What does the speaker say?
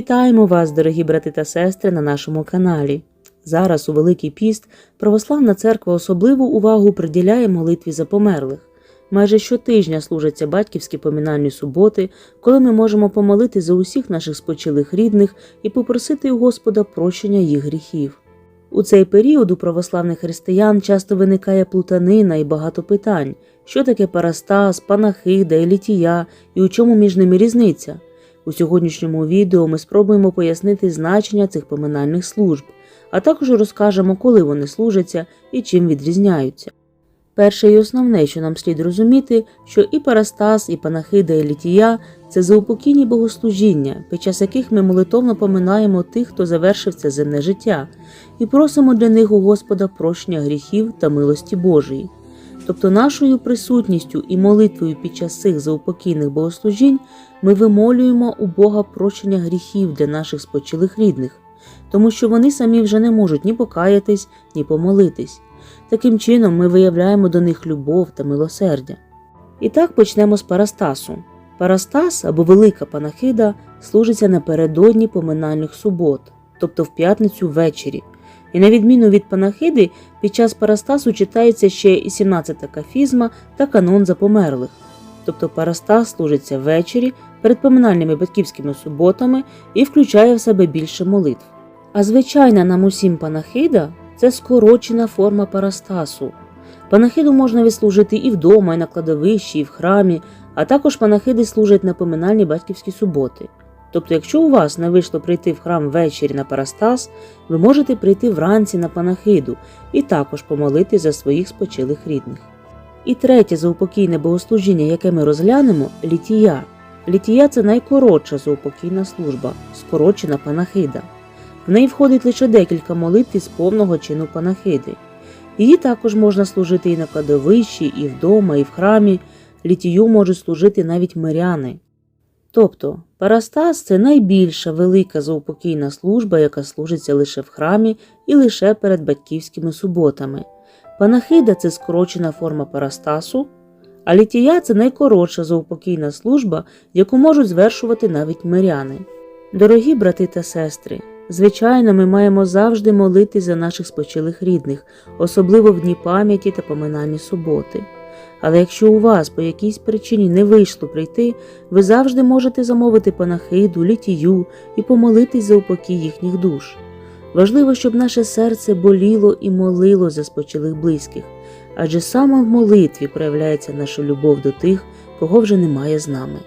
Вітаємо вас, дорогі брати та сестри, на нашому каналі. Зараз у Великий піст Православна церква особливу увагу приділяє молитві за померлих. Майже щотижня служаться батьківські поминальні суботи, коли ми можемо помолити за усіх наших спочилих рідних і попросити у Господа прощення їх гріхів. У цей період у православних християн часто виникає плутанина і багато питань, що таке парастас, панахида, елітія і у чому між ними різниця. У сьогоднішньому відео ми спробуємо пояснити значення цих поминальних служб, а також розкажемо, коли вони служаться і чим відрізняються. Перше і основне, що нам слід розуміти, що і парастас, і панахида, і літія це заупокійні богослужіння, під час яких ми молитовно поминаємо тих, хто завершив це земне життя, і просимо для них у Господа прощення гріхів та милості Божої. Тобто нашою присутністю і молитвою під час цих заупокійних богослужінь ми вимолюємо у Бога прощення гріхів для наших спочилих рідних, тому що вони самі вже не можуть ні покаятись, ні помолитись. Таким чином ми виявляємо до них любов та милосердя. І так почнемо з парастасу. Парастас або велика панахида служиться напередодні поминальних субот, тобто в п'ятницю ввечері. І на відміну від панахиди, під час парастасу читається ще і 17-та кафізма та канон за померлих. Тобто парастас служиться ввечері перед поминальними батьківськими суботами і включає в себе більше молитв. А звичайна нам усім панахида це скорочена форма парастасу. Панахиду можна відслужити і вдома, і на кладовищі, і в храмі, а також панахиди служать на поминальні батьківські суботи. Тобто, якщо у вас не вийшло прийти в храм ввечері на парастас, ви можете прийти вранці на панахиду і також помолити за своїх спочилих рідних. І третє заупокійне богослужіння, яке ми розглянемо літія. Літія це найкоротша заупокійна служба, скорочена панахида. В неї входить лише декілька молитв із повного чину панахиди. Її також можна служити і на кладовищі, і вдома, і в храмі. Літію можуть служити навіть миряни. Тобто, парастас це найбільша велика заупокійна служба, яка служиться лише в храмі і лише перед батьківськими суботами. Панахида це скорочена форма парастасу, а літія це найкоротша заупокійна служба, яку можуть звершувати навіть миряни. Дорогі брати та сестри, звичайно, ми маємо завжди молити за наших спочилих рідних, особливо в дні пам'яті та поминальні суботи. Але якщо у вас по якійсь причині не вийшло прийти, ви завжди можете замовити панахиду, літію і помолитись за упокій їхніх душ. Важливо, щоб наше серце боліло і молило за спочилих близьких, адже саме в молитві проявляється наша любов до тих, кого вже немає з нами.